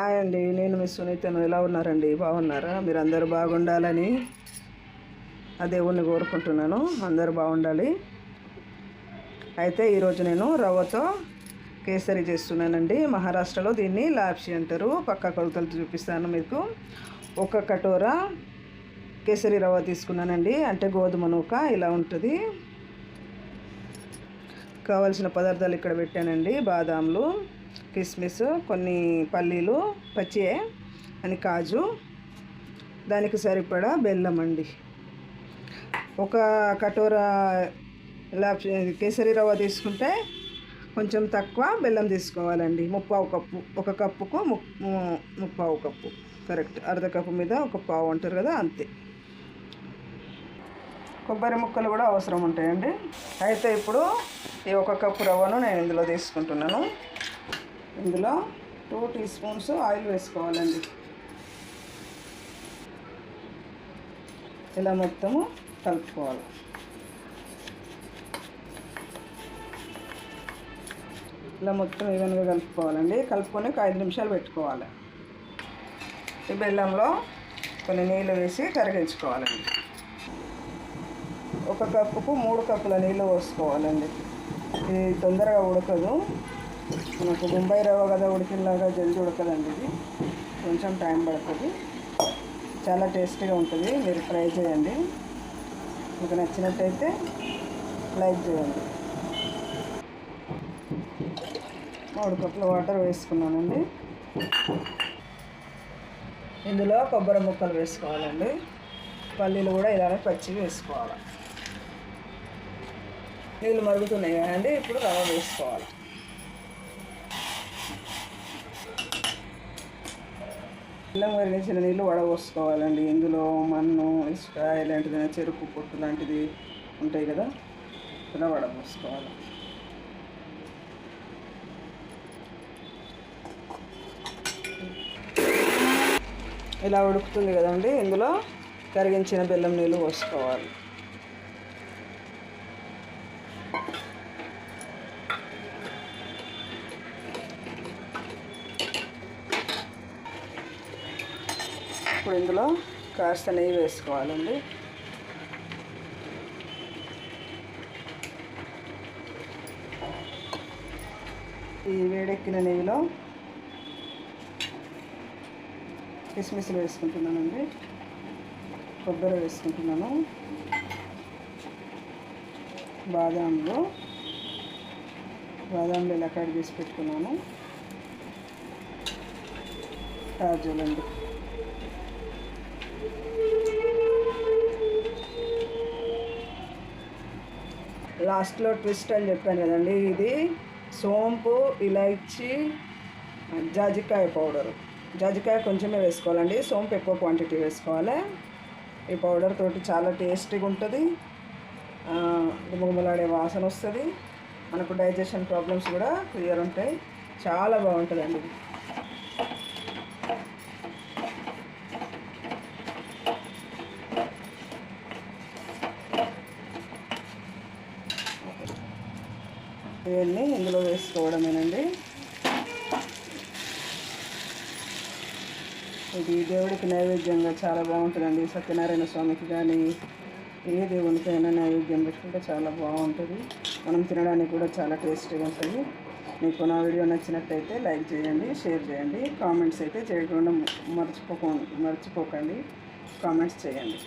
Hi అండి నేను మీ సునీతను. ఎలా ఉన్నారండి? బాగున్నారా? మీరు అందరూ బాగుండాలని ఆ దేవుణ్ణి కోరుకుంటున్నాను. అందరూ బాగుండాలి. అయితే ఈరోజు నేను రవ్వతో కేసరి చేస్తున్నానండి. మహారాష్ట్రలో దీన్ని లాప్సి అంటారు. పక్క కొలతలు చూపిస్తాను మీకు. ఒక కటోరా కేసరి రవ్వ తీసుకున్నానండి. అంటే గోధుమ నూక ఇలా ఉంటుంది. కావలసిన పదార్థాలు ఇక్కడ పెట్టానండి. బాదాములు. కిస్మిస్ కొన్ని పల్లీలు పచ్చియే అని కాజు. దానికి సరిపడా బెల్లం అండి. ఒక కటోరా ఇలా కేసరి రవ్వ తీసుకుంటే కొంచెం తక్కువ బెల్లం తీసుకోవాలండి. ముప్పావు కప్పు ఒక కప్పుకు ము- ముప్పావు కప్పు. కరెక్ట్. అర్ధ కప్పు మీద ఒక పావు అంటారు కదా అంతే. కొబ్బరి ముక్కలు కూడా అవసరం ఉంటాయండి. అయితే ఇప్పుడు ఈ ఒక కప్పు రవ్వను నేను ఇందులో తీసుకుంటున్నాను. ఇందులో టూ టీ స్పూన్స్ ఆయిల్ వేసుకోవాలండి. ఇలా మొత్తము కలుపుకోవాలి. ఇలా మొత్తం ఈవెన్గా కలుపుకోవాలండి. కలుపుకొని ఒక ఐదు నిమిషాలు పెట్టుకోవాలి. ఈ బెల్లంలో కొన్ని నీళ్ళు వేసి కరిగించుకోవాలండి ఒక కప్పుకు మూడు కప్పుల నీళ్ళు పోసుకోవాలండి. ఇది తొందరగా ఉడకదు. మనకు బొంబాయి రవ్వ కదా ఉడికినలాగా జల్దీ ఉడకదండి ఇది. కొంచెం టైం పడుతుంది. చాలా టేస్టీగా ఉంటుంది. మీరు ట్రై చేయండి. మీకు నచ్చినట్టయితే లైక్ చేయండి. మూడు కప్పుల వాటర్ వేసుకున్నానండి. ఇందులో కొబ్బరి ముక్కలు వేసుకోవాలండి. పల్లీలు కూడా ఇలానే పచ్చివి వేసుకోవాలి. నీళ్ళు మరుగుతున్నాయి కదండి ఇప్పుడు రవ్వ వేసుకోవాలి. బెల్లం కరిగించిన నీళ్ళు వడపోసుకోవాలండి ఇందులో మన్ను ఇసుక ఇలాంటిది చెరుకు పొట్టు లాంటిది ఉంటాయి కదా ఇలా వడపోసుకోవాలి ఇలా ఉడుకుతుంది కదండి. ఇందులో కరిగించిన బెల్లం నీళ్ళు పోసుకోవాలి. ఇప్పుడు ఇందులో కాస్త నెయ్యి వేసుకోవాలండి. ఈ వేడెక్కిన నెయ్యిలో కిస్మిస్లు వేసుకుంటున్నానండి. కొబ్బరి వేసుకుంటున్నాను. బాదాంలో బాదాంలో ఇలా కట్ చేసి పెట్టుకున్నాను. కాజులండి లాస్ట్లో ట్విస్ట్ అని చెప్పాను కదండి ఇది సోంపు ఇలాచి జాజికాయ పౌడరు. జాజికాయ కొంచెమే వేసుకోవాలండి సోంపు ఎక్కువ క్వాంటిటీ వేసుకోవాలి. ఈ పౌడర్ తోటి చాలా టేస్టీగా ఉంటుంది. గుమగుమలాడే వాసన వస్తుంది. మనకు డైజెషన్ ప్రాబ్లమ్స్ కూడా క్లియర్ ఉంటాయి. చాలా బాగుంటుందండి. ఇవన్నీ ఇందులో వేసుకోవడమేనండి. ఇది దేవుడికి నైవేద్యంగా చాలా బాగుంటుందండి. సత్యనారాయణ స్వామికి కానీ ఏ దేవునికైనా నైవేద్యం పెట్టుకుంటే చాలా బాగుంటుంది. మనం తినడానికి కూడా చాలా టేస్టీగా ఉంటుంది. మీకు నా వీడియో నచ్చినట్టయితే లైక్ చేయండి షేర్ చేయండి. కామెంట్స్ అయితే చేయకుండా మర్చిపోక మర్చిపోకండి. కామెంట్స్ చేయండి.